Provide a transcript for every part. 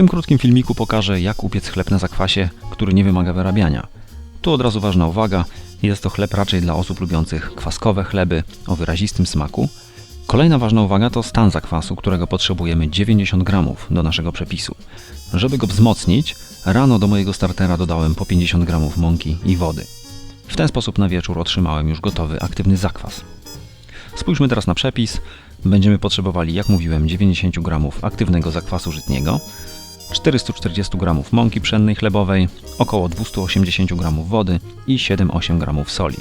tym krótkim filmiku pokażę, jak upiec chleb na zakwasie, który nie wymaga wyrabiania. Tu od razu ważna uwaga, jest to chleb raczej dla osób lubiących kwaskowe chleby o wyrazistym smaku. Kolejna ważna uwaga to stan zakwasu, którego potrzebujemy 90 gramów do naszego przepisu. Żeby go wzmocnić, rano do mojego startera dodałem po 50 gramów mąki i wody. W ten sposób na wieczór otrzymałem już gotowy aktywny zakwas. Spójrzmy teraz na przepis. Będziemy potrzebowali, jak mówiłem, 90 gramów aktywnego zakwasu żytniego, 440 gramów mąki pszennej chlebowej, około 280 gramów wody i 7-8 gramów soli.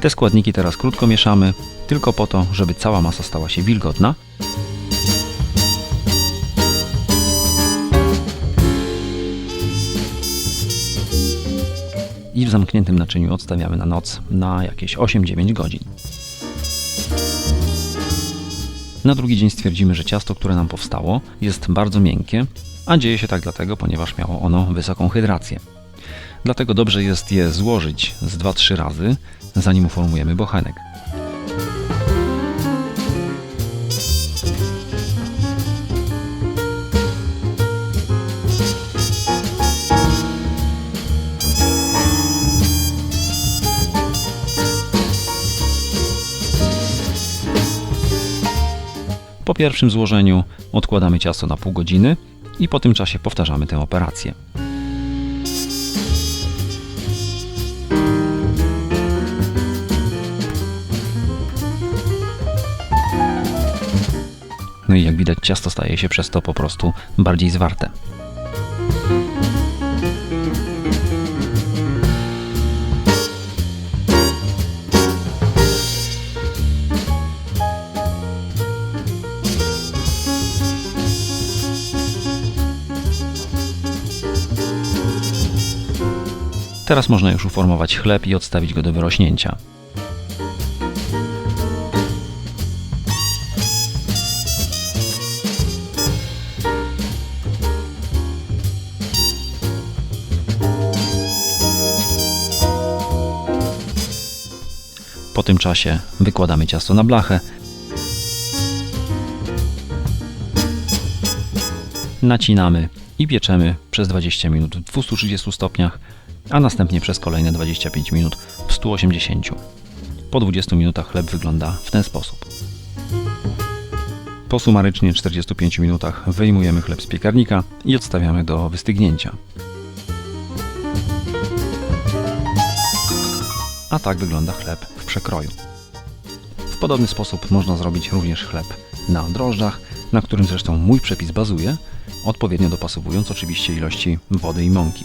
Te składniki teraz krótko mieszamy, tylko po to, żeby cała masa stała się wilgotna. I w zamkniętym naczyniu odstawiamy na noc na jakieś 8-9 godzin. Na drugi dzień stwierdzimy, że ciasto, które nam powstało, jest bardzo miękkie, a dzieje się tak dlatego, ponieważ miało ono wysoką hydrację. Dlatego dobrze jest je złożyć z 2-3 razy, zanim uformujemy bochenek. Po pierwszym złożeniu odkładamy ciasto na pół godziny i po tym czasie powtarzamy tę operację. No i jak widać ciasto staje się przez to po prostu bardziej zwarte. Teraz można już uformować chleb i odstawić go do wyrośnięcia. Po tym czasie wykładamy ciasto na blachę. Nacinamy i pieczemy przez 20 minut w 230 stopniach, a następnie przez kolejne 25 minut w 180. Po 20 minutach chleb wygląda w ten sposób. Po sumarycznie 45 minutach wyjmujemy chleb z piekarnika i odstawiamy do wystygnięcia. A tak wygląda chleb w przekroju. W podobny sposób można zrobić również chleb na drożdżach, na którym zresztą mój przepis bazuje, odpowiednio dopasowując oczywiście ilości wody i mąki.